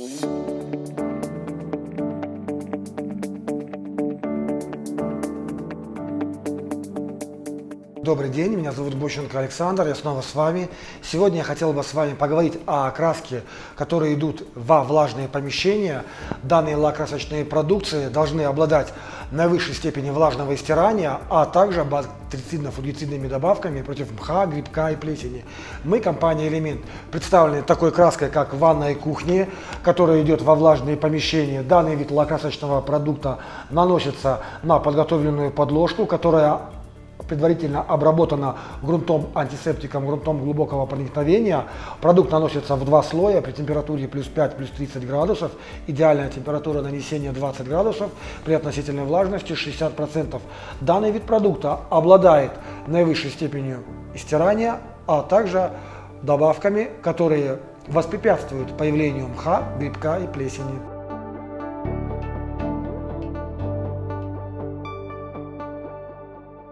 Добрый день, меня зовут Бущенко Александр, я снова с вами. Сегодня я хотел бы с вами поговорить о окраске, которые идут во влажные помещения. Данные лакрасочные продукции должны обладать наивысшей степени влажного стирания, а также бактерицидно-фунгицидными добавками против мха, грибка и плесени. Мы, компания Элемент, представлены такой краской, как ванная и кухня, которая идет во влажные помещения. Данный вид лакрасочного продукта наносится на подготовленную подложку, которая предварительно обработана грунтом антисептиком, грунтом глубокого проникновения. Продукт наносится в два слоя при температуре плюс 5, плюс 30 градусов. Идеальная температура нанесения 20 градусов при относительной влажности 60%. Данный вид продукта обладает наивысшей степенью стирания, а также добавками, которые воспрепятствуют появлению мха, грибка и плесени.